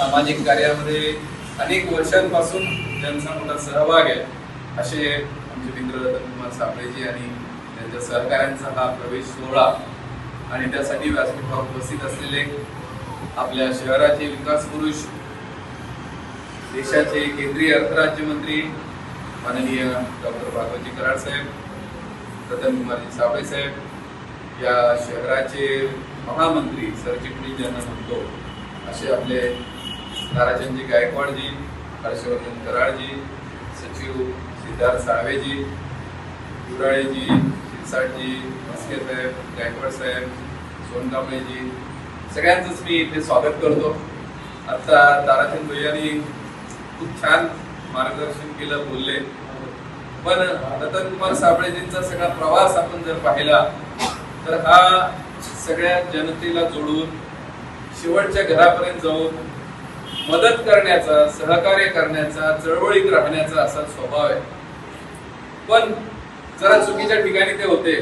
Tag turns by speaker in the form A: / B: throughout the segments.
A: सामाजिक कार्यामध्ये अनेक वर्षांपासून त्यांचा मोठा सहभाग आहे. असे आमचे मित्र रतन कुमार साबळेजी आणि त्यांच्या सहकाऱ्यांचा हा प्रवेश सोहळा आणि त्यासाठी व्यासपीठावर उपस्थित असलेले आपल्या शहराचे विकास पुरुष देशाचे केंद्रीय अर्थराज्यमंत्री माननीय डॉक्टर भागवतजी कराड साहेब रतन कुमारजी साबळे साहेब या शहराचे महामंत्री सरचिटणीस ज्यांना म्हणतो असे आपले ताराचंदजी गायकवाडजी हर्षवर्धन कराडजी सचिव सिद्धार्थ साळवेजी दुराळेजी शिरसाटजी मस्के साहेब गायकवाड साहेब सोनकांबळेजी सगळ्यांचंच मी इथे स्वागत करतो. आता ताराचंद भैयानी खूप छान मार्गदर्शन केलं बोलले. पण रतन कुमार साबळेजींचा सगळा प्रवास आपण जर पाहिला तर हा सगळ्या जनतेला जोडून शेवटच्या घरापर्यंत जाऊन मदत करण्याचा सहकार्य करण्याचा चळवळीत राहण्याचा असा स्वभाव आहे. पण जरा चुकीच्या ठिकाणी ते होते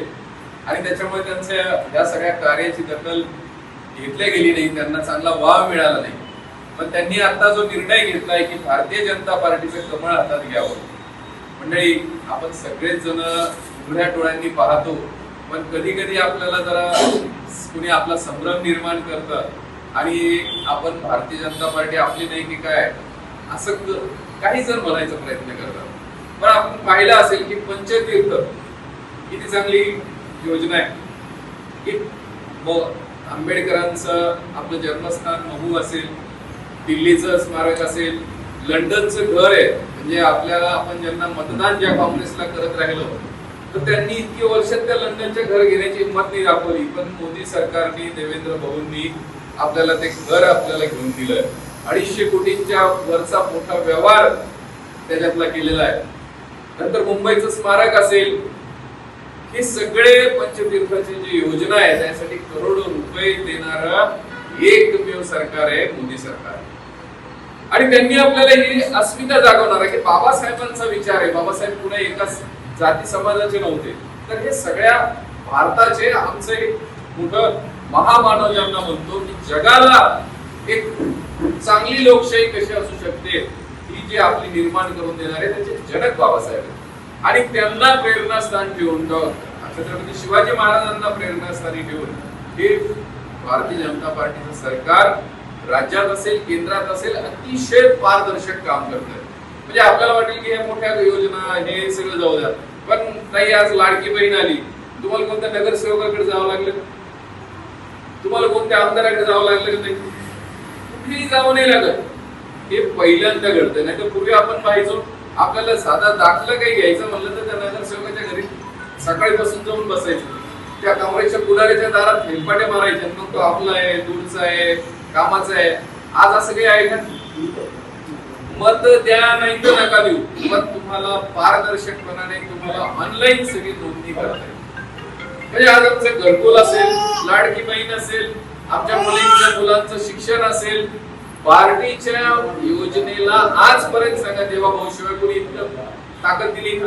A: आणि त्याच्यामुळे त्यांच्या या सगळ्या कार्याची दखल घेतली गेली नाही त्यांना चांगला वाव मिळाला नाही. पण त्यांनी आता जो निर्णय घेतलाय की भारतीय जनता पार्टीचं कमळ हातात घ्यावं. मंडळी आपण सगळेच जण उघड्या डोळ्यांनी पाहतो पण कधी कधी आपल्याला जरा कुणी आपला संभ्रम निर्माण करतं आणि आपण भारतीय जनता पार्टी आपली नाही की काय असं काही जण म्हणायचा प्रयत्न करतात. पण आपण पाहिलं असेल की पंचतीर्थ किती चांगली योजना आहे. की आंबेडकरांचं आपलं जन्मस्थान महू असेल दिल्लीचं स्मारक असेल लंडनचं घर आहे म्हणजे आपल्याला आपण ज्यांना मतदान ज्या काँग्रेसला करत राहिलो तर त्यांनी इतकी वर्ष त्या लंडनच्या घर घेण्याची हिंमत नाही दाखवली. पण मोदी सरकारने देवेंद्र भाऊंनी आपल्याला ते घर आपल्याला घेऊन दिलंय. अडीचशे कोटींच्या वरचा मोठा व्यवहार त्याच्यातला केलेला आहे. नंतर मुंबईचं स्मारक असेल हे सगळे पंचतीर्थाची जी योजना आहे त्यासाठी करोडो रुपये देणारा एकमेव सरकार आहे मोदी सरकार. आणि त्यांनी आपल्याला ही अस्मिता जागवणार आहे. की बाबासाहेबांचा विचार आहे. बाबासाहेब पुणे एकाच जाती समाजाचे नव्हते. तर हे सगळ्या भारताचे आमचं एक मोठं महामानव ज्यांना म्हणतो की जगाला एक चांगली लोकशाही कशी असू शकते ही जी आपली निर्माण करून देणारे त्याचे जनक बाबासाहेब आणि त्यांना प्रेरणास्थान ठेवून छत्रपती शिवाजी महाराजांना प्रेरणास्थानी ठेवून हे भारतीय जनता पार्टीचं सरकार राज्यात असेल केंद्रात असेल अतिशय पारदर्शक काम करत आहे म्हणजे आपल्याला वाटेल की ह्या मोठ्या योजना हे सगळं जाऊ द्या. पण नाही आज लाडकी बहीण आली. तुम्हाला कोणत्या नगरसेवकाकडे जावं लागलं? तुम्हाला कोणत्या आमदाराकडे जावं लागलं का नाही? कुठेही जावं नाही लागत. हे पहिल्यांदा घडतं. नाही तर पूर्वी आपण पाहायचो आपल्याला साधा दाखला काही घ्यायचं म्हणलं तर त्या नगरसेवकाच्या घरी सकाळीपासून जाऊन बसायचं. त्या काँग्रेसच्या पुढाऱ्याच्या दारात हेलपाटे मारायचे मग तो आपला आहे दूरचा आहे कामाचा आहे. आज असं काही आहे का मत द्या नाही तर नका देऊ. मग तुम्हाला पारदर्शकपणाने तुम्हाला ऑनलाईन सगळी नोंदणी करता येईल. म्हणजे आज आमचं घरकुल असेल लाडकी बहीण असेल आमच्या मुलींच्या मुलांचं शिक्षण असेल पार्टीच्या योजनेला आजपर्यंत सांगा देवा भाऊशिवाय कोणी इतकं ताकद दिली का?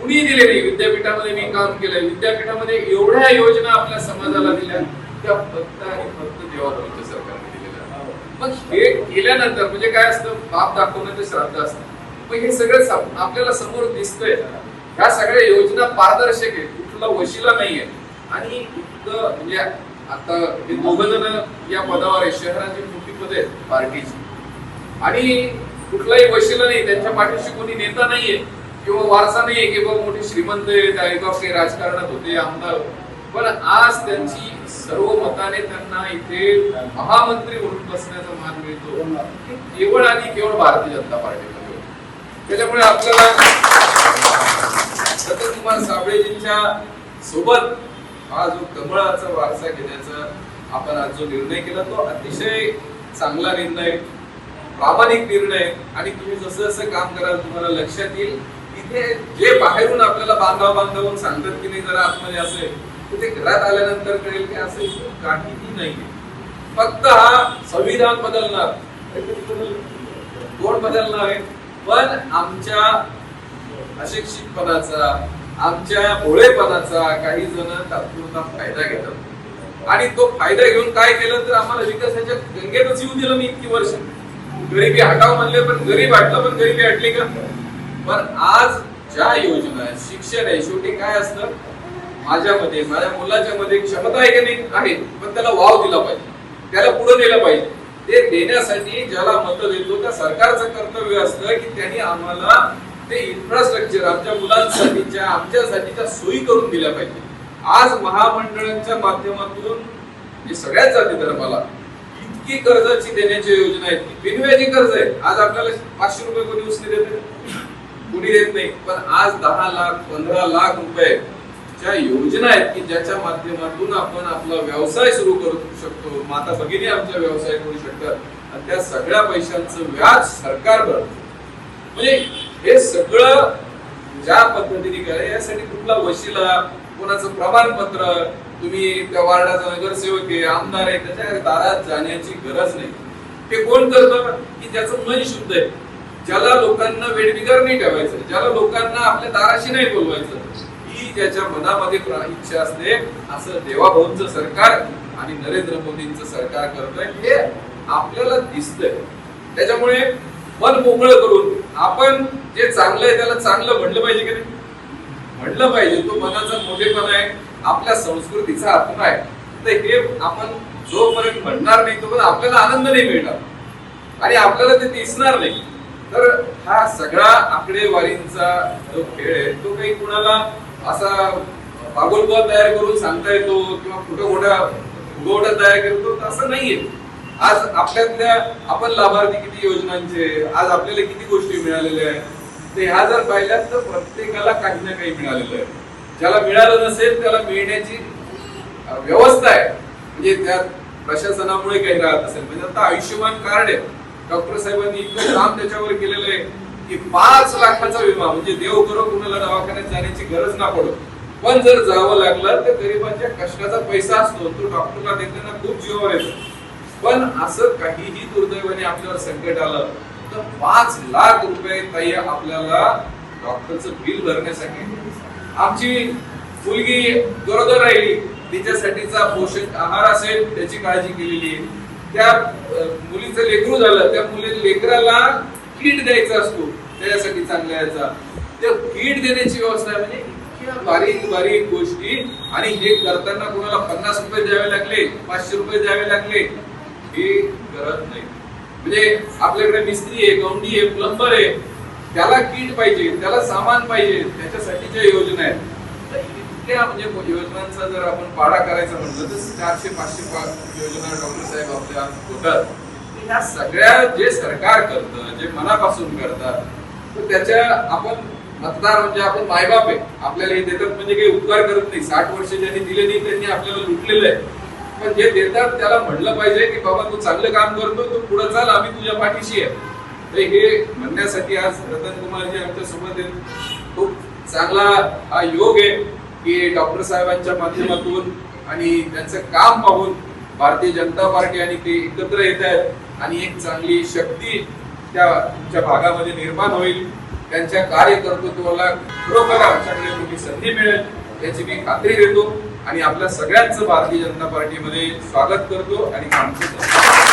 A: कुणी दिले नाही विद्यापीठामध्ये मी काम केलंय. विद्यापीठामध्ये एवढ्या योजना आपल्या समाजाला दिल्या त्या फक्त आणि फक्त देवाभाऊच्या सरकारने दिलेल्या मग हे केल्यानंतर म्हणजे काय असतं? बाप दाखवण्याचं श्राद्ध असतं. मग हे सगळं आपल्याला समोर दिसतंय. ह्या सगळ्या योजना पारदर्शक आहेत. कुठला वशिला नाहीये. आणि इतकं म्हणजे आता हे दोघ जण या पदावर आहे शहराची मोठी पदे आहेत पार्टीची. आणि कुठलाही वशिला नाही त्यांच्या पाठीशी कोणी नेता नाहीये किंवा वारसा नाहीये की बाबा मोठे श्रीमंत आहेत काही राजकारणात होते आमदार. पण आज त्यांची सर्व मताने त्यांना इथे महामंत्री म्हणून बसण्याचा मान मिळतो. केवळ आणि केवळ भारतीय जनता पार्टीमध्ये. त्याच्यामुळे आपल्याला सतत कुमार साबळेजींच्या सोबत हा जो कमळाचा वारसा घेण्याचा आपण आज जो निर्णय केला तो अतिशय चांगला निर्णय प्रामाणिक निर्णय. आणि तुम्ही जसं जसं काम कराल तुम्हाला लक्षात येईल. इथे जे बाहेरून आपल्याला बांधाव बांधावून सांगतात की नाही जरा आतमध्ये असेल तर ते घरात आल्यानंतर कळेल की असं इथून काहीही नाही फक्त हा संविधान बदलणार. कोण बदलणार आहे? पण आमच्या अशिक्षितपणाचा आमच्या भोळेपणाचा काही जण तात्पुरता फायदा घेतात. आणि तो फायदा घेऊन काय केलं तर आम्हाला विकासाच्या गंगेतच येऊ दिलं मी इतकी वर्ष. गरिबी हटाव म्हणले पण गरीब हटलं पण गरिबी हटली का? पण आज ज्या योजना आहे शिक्षण आहे शेवटी काय असतं? माझ्यामध्ये माझ्या मुलाच्या मध्ये क्षमता आहे की नाही? आहे. पण त्याला वाव दिला पाहिजे. त्याला पुढे नेलं पाहिजे. ते देण्यासाठी ज्याला मत देतो त्या सरकारचं कर्तव्य असतं की त्यांनी आम्हाला ते इन्फ्रास्ट्रक्चर आमच्या मुलांसाठीच्या आमच्यासाठीच्या सोयी करून दिल्या पाहिजे. आज महामंडळांच्या माध्यमातून जे सगळ्याच जाती धर्माला इतकी कर्जाची देण्याची योजना आहे ती बिनव्याजी कर्ज आहे आज आपल्याला पाचशे रुपये कोणी उसने देते कोणी देत नाही. पण आज दहा लाख पंधरा लाख रुपये ज्या योजना आहेत की ज्याच्या माध्यमातून आपण आपला व्यवसाय सुरू करू शकतो. माता भगिनी आमचा व्यवसाय करू शकतात. आणि त्या सगळ्या पैशांचं व्याज सरकार भरतं म्हणजे हे सगळं ज्या पद्धतीने करा यासाठी कुठला वशिला कोणाचं प्रमाणपत्र तुम्ही त्या वार्डाचा नगरसेवक आहे आमदार आहे त्याच्या दारात जाण्याची गरज नाही. हे कोण करतं? की ज्याचं मन शुद्ध आहे. ज्याला लोकांना वेडबिगार नाही ठेवायचं ज्याला लोकांना आपल्या दाराशी नाही बोलवायचं ही ज्याच्या मनामध्ये इच्छा असते असं देवाभाऊंचं सरकार आणि नरेंद्र मोदींचं सरकार करतंय हे आपल्याला दिसतंय. त्याच्यामुळे मन मोकळं करून आपण जे चांगलं आहे त्याला चांगलं म्हणलं पाहिजे की नाही? म्हणलं पाहिजे. तो मनाचा मोठेपणा आहे आपल्या संस्कृतीचा आत्मा आहे तर हे आपण जोपर्यंत म्हणणार नाही तोपर्यंत आपल्याला आनंद नाही मिळणार. आणि आपल्याला ते दिसणार नाही. तर हा सगळा आकडेवारींचा जो खेळ आहे तो काही कुणाला असा पागोलबा तयार करून सांगता येतो किंवा कुठं मोठा उगवटा तयार करतो असं नाहीये आज आपल्यातल्या आपण लाभार्थी किती योजनांचे आज आपल्याला किती गोष्टी मिळालेल्या आहेत ते ह्या जर पाहिल्यात तर प्रत्येकाला काही ना काही मिळालेलं आहे. ज्याला मिळालं नसेल त्याला मिळण्याची व्यवस्था आहे. म्हणजे त्या प्रशासनामुळे काही राहत असेल. म्हणजे आता आयुष्यमान कार्ड आहे. डॉक्टर साहेबांनी इतकं काम त्याच्यावर केलेलं आहे की पाच लाखाचा विमा म्हणजे देव करो कुणाला दवाखान्यात जाण्याची गरज ना पडो. पण जर जावं लागलं तर गरिबांच्या कष्टाचा पैसा असतो. तो डॉक्टरला देताना खूप जीवावर येतो. पण असं काहीही दुर्दैवाने आपल्यावर संकट आलं पाच लाख रुपये ताई आपल्याला डॉक्टरचं बिल भरण्यासाठी. आमची मुलगी गरोदर राहिली तिच्यासाठीचा पोषक आहार असेल त्याची काळजी केलेली आहे. त्या मुलीचं लेकरू झालं त्या मुली लेकराला किट द्यायचा असतो त्याच्यासाठी चांगला याचा त्या किट देण्याची व्यवस्था आहे म्हणजे इतक्या बारीक बारीक गोष्टी. आणि हे करताना कोणाला पन्नास रुपये द्यावे लागले पाचशे रुपये द्यावे लागले हे गरज नाही. म्हणजे आपल्याकडे मिस्त्री आहे गौंडी आहे प्लंबर आहे त्याला किट पाहिजे त्याला सामान पाहिजे त्याच्यासाठीच्या योजना आहेत. त्या इतक्या म्हणजे योजनांचा जर आपण पाडा करायचा म्हटलं तर चारशे पाचशे पाच योजना डॉक्टर साहेब आपल्या होतात. ह्या सगळ्या जे सरकार करतं जे मनापासून करतात तर त्याच्या आपण मतदार म्हणजे आपण मायबाप आहे. आपल्याला हे देतात म्हणजे काही उपकार करत नाही. साठ वर्ष ज्यांनी दिले नाही त्यांनी आपल्याला लुटलेलं आहे. पण जे देतात त्याला म्हणलं पाहिजे की बाबा तू चांगलं काम करतो तू पुढे चाल आम्ही तुझ्या पाठीशी आहे. हे म्हणण्यासाठी आज रतन कुमारजी आमच्यासोबत आहेत. खूप चांगला हा योग आहे की डॉक्टर साहेबांच्या माध्यमातून आणि त्यांचं काम पाहून भारतीय जनता पार्टी आणि ते एकत्र येत आहेत आणि एक चांगली शक्ती त्या तुमच्या भागामध्ये निर्माण होईल. त्यांच्या कार्यकर्तृत्वाला खरोखर आमच्याकडे मोठी संधी मिळेल याची मी खात्री देतो. आणि आपल्या सगळ्यांचं भारतीय जनता पार्टीमध्ये स्वागत करतो आणि आमचं